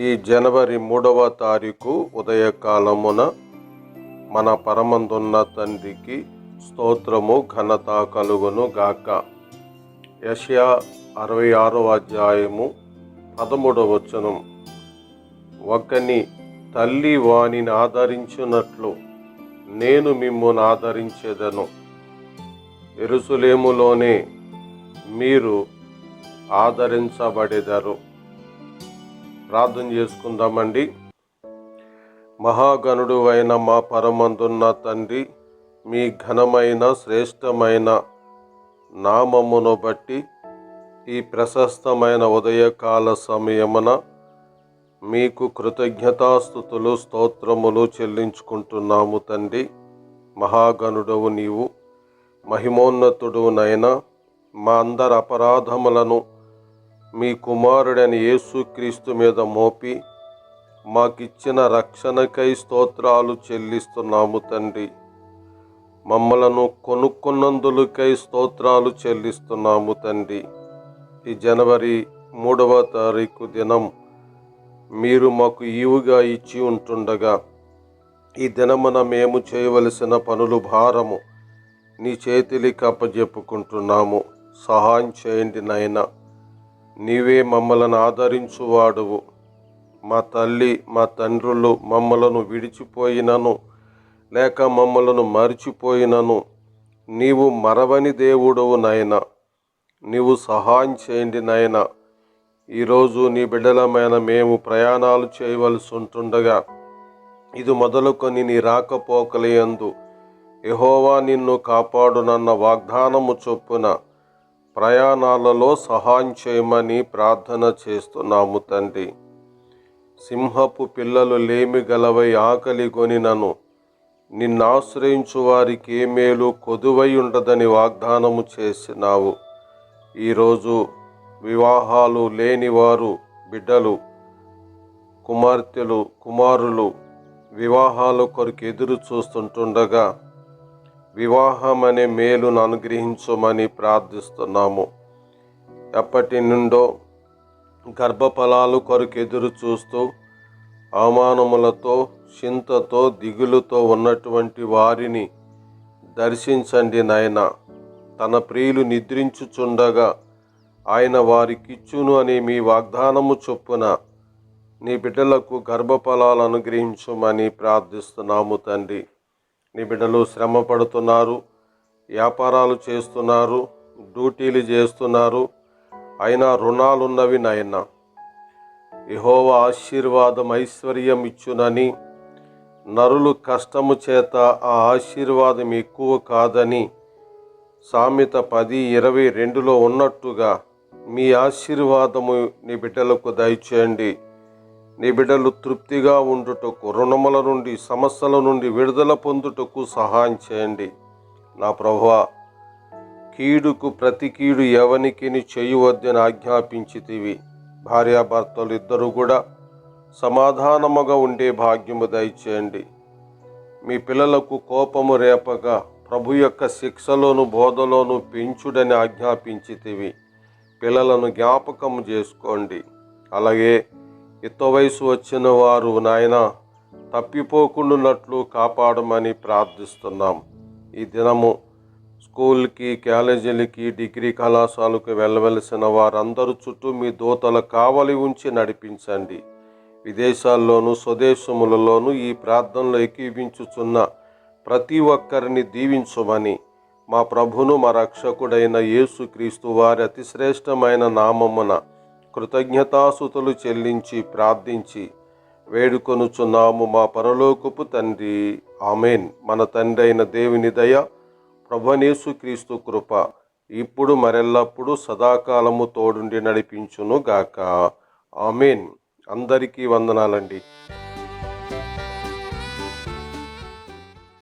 ఈ జనవరి మూడవ తారీఖు ఉదయకాలమున మన పరమందున్న తండ్రికి స్తోత్రము ఘనత కలుగును గాక. యష్యా అరవై ఆరవ అధ్యాయము పదమూడవ వచనం. ఒకని తల్లి వానిని ఆదరించినట్లు నేను మిమ్మల్ని ఆదరించేదను. ఎరుసలేములోనే మీరు ఆదరించబడేదారు. ప్రార్థన చేసుకుందామండి. మహాగణుడు అయిన మా పరమందున్న తండ్రి మీ ఘనమైన శ్రేష్టమైన నామమును బట్టి ఈ ప్రశస్తమైన ఉదయకాల సమయమున మీకు కృతజ్ఞతాస్థుతులు స్తోత్రములు చెల్లించుకుంటున్నాము తండ్రి. మహాగణుడవు నీవు మహిమోన్నతుడు నైనా మా అందరి అపరాధములను మీ కుమారుడైన యేసుక్రీస్తు మీద మోపి మాకిచ్చిన రక్షణకై స్తోత్రాలు చెల్లిస్తున్నాము తండ్రి. మమ్మలను కొనుక్కున్నందులకై స్తోత్రాలు చెల్లిస్తున్నాము తండ్రి. ఈ జనవరి మూడవ తారీఖు దినం మీరు మాకు ఈవుగా ఇచ్చి ఉంటుండగా ఈ దినమున మేము చేయవలసిన పనులు భారము నీ చేతికి అప్పజెప్పుకుంటున్నాము. సహాయం చేయండి నాయనా. నీవే మమ్మలను ఆదరించువాడువు. మా తల్లి మా తండ్రులు మమ్మలను విడిచిపోయినను లేక మమ్మలను మరిచిపోయినను. నీవు మరవని దేవుడవు నాయన. నీవు సహాయం చేయండి నాయన. ఈరోజు నీ బిడ్డలమైన మేము ప్రయాణాలు చేయవలసి ఉంటుండగా ఇది మొదలుకొని నీ రాకపోకలయందు యహోవా నిన్ను కాపాడునన్న వాగ్దానము చొప్పున ప్రయాణాలలో సహాయం చేయమని ప్రార్థన చేస్తున్నాము తండ్రి. సింహపు పిల్లలు లేమి గలవై ఆకలి కొనినను నిన్నాశ్రయించు వారికి ఏ మేలు కొదువై ఉండదని వాగ్దానము చేసినావు. ఈరోజు వివాహాలు లేనివారు బిడ్డలు కుమార్తెలు కుమారులు వివాహాల కొరకు ఎదురు చూస్తుంటుండగా వివాహం అనే మేలును అనుగ్రహించమని ప్రార్థిస్తున్నాము. ఎప్పటి నుండో గర్భఫలాలు కొరకు ఎదురు చూస్తూ అవమానములతో చింతతో దిగులుతో ఉన్నటువంటి వారిని దర్శించండి నాయన. తన ప్రియులు నిద్రించుచుండగా ఆయన వారికిచ్చును అని మీ వాగ్దానము చొప్పున నీ బిడ్డలకు గర్భఫలాలు అనుగ్రహించమని ప్రార్థిస్తున్నాము తండ్రి. నీ బిడ్డలు శ్రమ పడుతున్నారు వ్యాపారాలు చేస్తున్నారు డ్యూటీలు చేస్తున్నారు. అయినా రుణాలున్నవి నాయన. యహోవ ఆశీర్వాదం ఐశ్వర్యం ఇచ్చునని నరులు కష్టము చేత ఆ ఆశీర్వాదం ఎక్కువ కాదని సామెత పది ఇరవై రెండులో ఉన్నట్టుగా మీ ఆశీర్వాదము నీ బిడ్డలకు దయచేయండి. నీ బిడ్డలు తృప్తిగా ఉండుటకు రుణముల నుండి సమస్యల నుండి విడుదల పొందుటకు సహాయం చేయండి. నా ప్రభువ కీడుకు ప్రతి కీడు ఎవనికి చేయవద్దని ఆజ్ఞాపించితివి. భార్యాభర్తలు ఇద్దరు కూడా సమాధానముగా ఉండే భాగ్యము దయచేయండి. మీ పిల్లలకు కోపము రేపగా ప్రభు యొక్క శిక్షలోను బోధలోను పెంచుడని ఆజ్ఞాపించితివి. పిల్లలను జ్ఞాపకం చేసుకోండి. అలాగే యుక్త వయసు వచ్చిన వారు నాయన తప్పిపోకుండానట్లు కాపాడమని ప్రార్థిస్తున్నాం. ఈ దినము స్కూల్కి కాలేజీలకి డిగ్రీ కళాశాలకు వెళ్ళవలసిన వారందరూ చుట్టూ మీ దూతల కావలి ఉంచి నడిపించండి. విదేశాల్లోనూ స్వదేశములలోనూ ఈ ప్రార్థనలో ఎక్కివించుచున్న ప్రతి ఒక్కరిని దీవించమని మా ప్రభును మా రక్షకుడైన యేసుక్రీస్తు వారి అతిశ్రేష్టమైన నామమున కృతజ్ఞతాసుతులు చెల్లించి ప్రార్థించి వేడుకొనుచున్నాము మా పరలోకపు తండ్రి. ఆమెన్. మన తండ్రి అయిన దేవుని దయ ప్రభనేసు క్రీస్తు కృప ఇప్పుడు మరెల్లప్పుడు సదాకాలము తోడుండి నడిపించును గాక ఆమెన్. అందరికీ వందనాలండి.